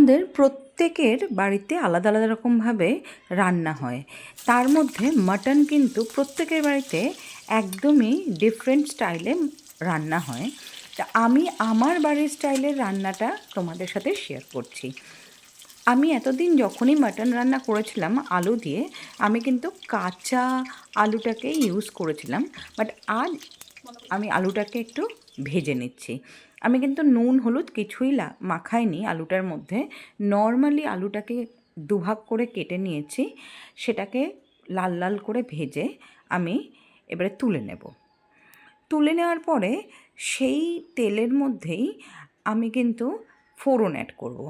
আমাদের প্রত্যেকের বাড়িতে আলাদা আলাদা রকমভাবে রান্না হয়। তার মধ্যে মাটন কিন্তু প্রত্যেকের বাড়িতে একদমই ডিফারেন্ট স্টাইলে রান্না হয়। তা আমি আমার বাড়ির স্টাইলের রান্নাটা তোমাদের সাথে শেয়ার করছি। আমি এতদিন যখনই মাটন রান্না করেছিলাম আলু দিয়ে, আমি কিন্তু কাঁচা আলুটাকে ইউজ করেছিলাম। বাট আজ আমি আলুটাকে একটু ভেজে নিচ্ছি। আমি কিন্তু নুন, হলুদ কিছুই মাখাইনি আলুটার মধ্যে। নর্মালি আলুটাকে দুভাগ করে কেটে নিয়েছি। সেটাকে লাল লাল করে ভেজে আমি এবারে তুলে নেব। তুলে নেওয়ার পরে সেই তেলের মধ্যেই আমি কিন্তু ফোড়ন অ্যাড করব।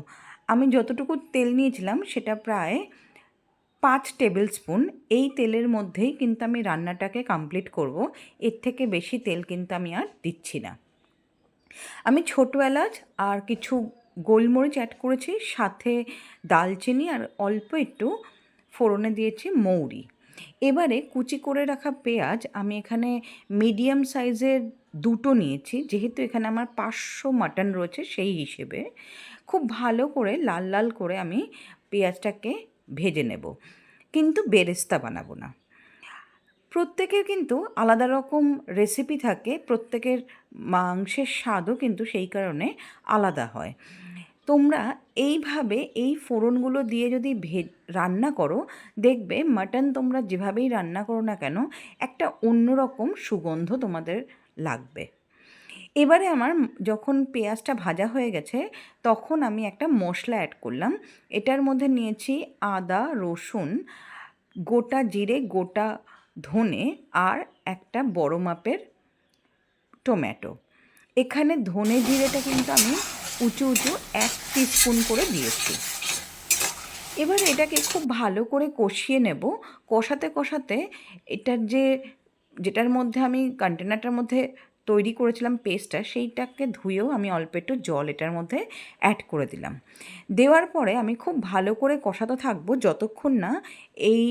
আমি যতটুকু তেল নিয়েছিলাম সেটা প্রায় পাঁচ টেবিল স্পুন এই তেলের মধ্যেই কিন্তু আমি রান্নাটাকে কমপ্লিট করব। এর থেকে বেশি তেল কিন্তু আমি আর দিচ্ছি না। আমি ছোটো এলাচ আর কিছু গোলমরিচ অ্যাড করেছি, সাথে দালচিনি আর অল্প একটু ফোড়নে দিয়েছি মৌরি। এবারে কুচি করে রাখা পেঁয়াজ আমি এখানে মিডিয়াম সাইজের দুটো নিয়েছি, যেহেতু এখানে আমার পাঁচশো মাটন রয়েছে সেই হিসেবে। খুব ভালো করে, লাল লাল করে আমি পেঁয়াজটাকে ভেজে নেব। কিন্তু বেরেস্তা বানাবো না। প্রত্যেকের কিন্তু আলাদা রকম রেসিপি থাকে, প্রত্যেকের মাংসের স্বাদও কিন্তু সেই কারণে আলাদা হয়। তোমরা এইভাবে এই ফোড়নগুলো দিয়ে যদি ভে রান্না করো, দেখবে মাটন তোমরা যেভাবেই রান্না করো না কেন, একটা অন্যরকম সুগন্ধ তোমাদের লাগবে। এবারে আমার যখন পেঁয়াজটা ভাজা হয়ে গেছে, তখন আমি একটা মশলা অ্যাড করলাম। এটার মধ্যে নিয়েছি আদা, রসুন, গোটা জিরে, গোটা ধনে আর একটা বড় মাপের টমেটো। এখানে ধনে জিরেটা কিন্তু আমি উঁচু উঁচু এক স্পুন করে দিয়েছি। এবার এটাকে খুব ভালো করে কষিয়ে নেব। কষাতে কষাতে এটার যে, যেটার মধ্যে আমি কন্টেনারটার মধ্যে তৈরি করেছিলাম পেস্টটা সেইটাকে ধুয়েও আমি অল্প একটু জল এটার মধ্যে অ্যাড করে দিলাম দেওয়ার পরে আমি খুব ভালো করে কষাতে থাকব যতক্ষণ না এই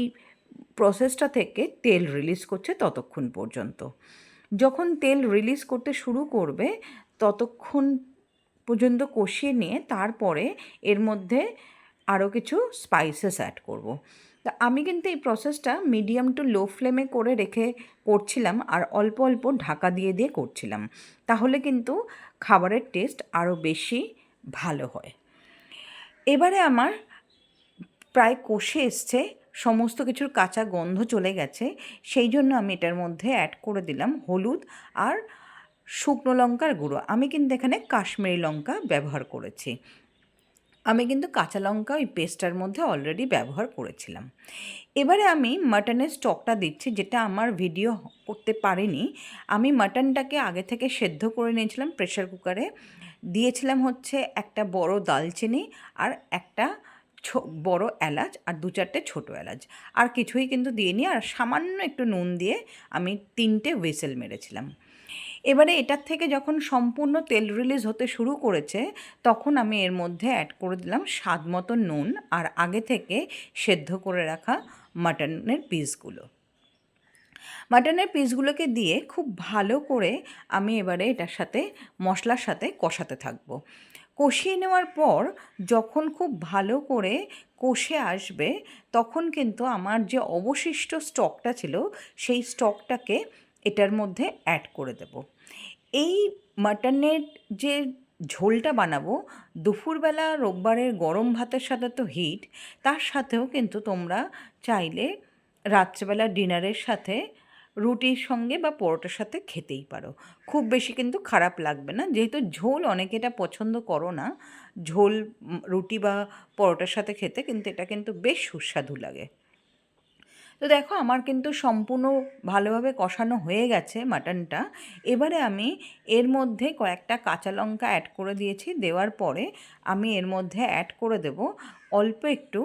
প্রসেসটা থেকে তেল রিলিজ করছে ততক্ষণ পর্যন্ত যখন তেল রিলিজ করতে শুরু করবে ততক্ষণ পর্যন্ত কষিয়ে নিয়ে তারপরে এর মধ্যে আরও কিছু স্পাইসেস অ্যাড করব। তা আমি কিন্তু এই প্রসেসটা মিডিয়াম টু লো ফ্লেমে করে রেখে করছিলাম আর অল্প অল্প ঢাকা দিয়ে দিয়ে করছিলাম। তাহলে কিন্তু খাবারের টেস্ট আরও বেশি ভালো হয়। এবারে আমার প্রায় কষে এসছে, সমস্ত কিছুর কাঁচা গন্ধ চলে গেছে, সেই জন্য আমি এটার মধ্যে অ্যাড করে দিলাম হলুদ আর শুকনো লঙ্কার গুঁড়ো। আমি কিন্তু এখানে কাশ্মীরি লঙ্কা ব্যবহার করেছি। আমি কিন্তু কাঁচা লঙ্কা ওই পেস্টটার মধ্যে অলরেডি ব্যবহার করেছিলাম। এবারে আমি মাটনের স্টকটা দিচ্ছি, যেটা আমার ভিডিও করতে পারিনি। আমি মাটনটাকে আগে থেকে সেদ্ধ করে নিয়েছিলাম প্রেশার কুকারে দিয়েছিলাম হচ্ছে একটা বড় দালচিনি আর একটা বড় এলাচ আর দু চারটে ছোটো এলাচ। আর কিছুই কিন্তু দিইনি আর সামান্য একটু নুন দিয়ে আমি তিনটে হুইসেল মেরেছিলাম। এবারে এটার থেকে যখন সম্পূর্ণ তেল রিলিজ হতে শুরু করেছে, তখন আমি এর মধ্যে অ্যাড করে দিলাম স্বাদ মতো নুন আর আগে থেকে সেদ্ধ করে রাখা মাটনের পিসগুলো মাটনের পিসগুলোকে দিয়ে খুব ভালো করে আমি এবারে এটার সাথে, মশলার সাথে কষাতে থাকব। কষিয়ে নেওয়ার পর যখন খুব ভালো করে কষে আসবে, তখন কিন্তু আমার যে অবশিষ্ট স্টকটা ছিল, সেই স্টকটাকে এটার মধ্যে অ্যাড করে দেব। এই মাটনের যে ঝোলটা বানাবো, দুপুরবেলা রোববারের গরম ভাতের সাথে তো হিট তার সাথেও কিন্তু তোমরা চাইলে রাত্রেবেলা ডিনারের সাথে রুটির সঙ্গে বা পরোটার সাথে খেতেই পারো। খুব বেশি কিন্তু খারাপ লাগবে না, যেহেতু ঝোল অনেকে এটা পছন্দ করো না, ঝোল রুটি বা পরোটার সাথে খেতে, কিন্তু এটা কিন্তু বেশ সুস্বাদু লাগে। তো দেখো, আমার কিন্তু সম্পূর্ণ ভালোভাবে কষানো হয়ে গেছে মাটনটা। এবারে আমি এর মধ্যে কয়েকটা কাঁচা লঙ্কা অ্যাড করে দিয়েছি। দেওয়ার পরে আমি এর মধ্যে অ্যাড করে দেব অল্প একটু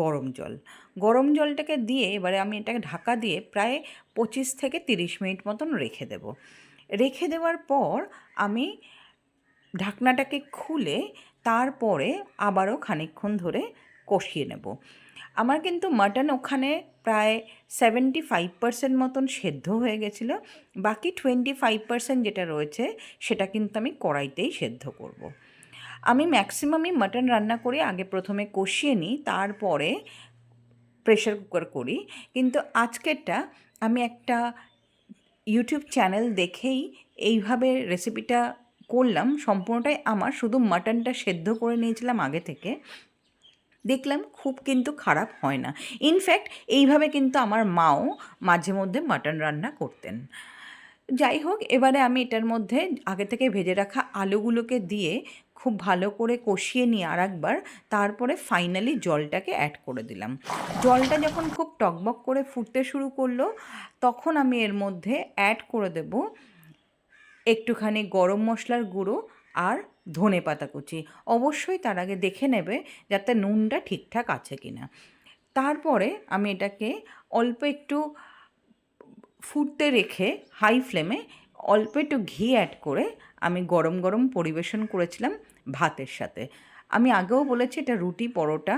গরম জল। গরম জলটাকে দিয়ে এবারে আমি এটাকে ঢাকা দিয়ে প্রায় পঁচিশ থেকে তিরিশ মিনিট মতন রেখে দেব। রেখে দেওয়ার পর আমি ঢাকনাটাকে খুলে তারপরে আবারও খানিকক্ষণ ধরে কষিয়ে নেব। আমার কিন্তু মাটন ওখানে প্রায় সেভেন্টি ফাইভ পার্সেন্ট মতন সেদ্ধ হয়ে গেছিল। বাকি টোয়েন্টি ফাইভ পার্সেন্ট যেটা রয়েছে, সেটা কিন্তু আমি কড়াইতেই সেদ্ধ করব। আমি ম্যাক্সিমামই মাটন রান্না করি, আগে প্রথমে কষিয়ে নিই, তারপরে প্রেশার কুকার করি। কিন্তু আজকেরটা আমি একটা ইউটিউব চ্যানেল দেখেই এইভাবে রেসিপিটা করলাম, সম্পূর্ণটাই আমার, শুধু মাটনটা সেদ্ধ করে নিয়েছিলাম আগে থেকে। দেখলাম খুব কিন্তু খারাপ হয় না। ইনফ্যাক্ট এইভাবে কিন্তু আমার মাও মাঝে মধ্যে মাটন রান্না করতেন। যাই হোক, এবারে আমি এটার মধ্যে আগে থেকে ভেজে রাখা আলুগুলোকে দিয়ে খুব ভালো করে কষিয়ে নিয়ে আর একবার তারপরে ফাইনালি জলটাকে অ্যাড করে দিলাম। জলটা যখন খুব টকবক করে ফুটতে শুরু করল, তখন আমি এর মধ্যে অ্যাড করে দেব একটুখানি গরম মশলার গুঁড়ো আর ধনে পাতা কুচি। অবশ্যই তার আগে দেখে নেবে যাতে নুনটা ঠিকঠাক আছে কি না তারপরে আমি এটাকে অল্প একটু ফুটতে রেখে হাই ফ্লেমে অল্প একটু ঘি অ্যাড করে আমি গরম গরম পরিবেশন করেছিলাম ভাতের সাথে। আমি আগেও বলেছি এটা রুটি পরোটা।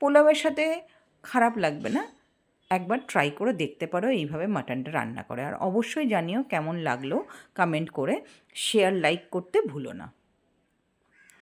পোলাওয়ের সাথে খারাপ লাগবে না। একবার ট্রাই করে দেখতে পারো, এইভাবে মাটনটা রান্না করে। আর অবশ্যই জানিও কেমন লাগল, কমেন্ট করে, শেয়ার, লাইক করতে ভুলো না।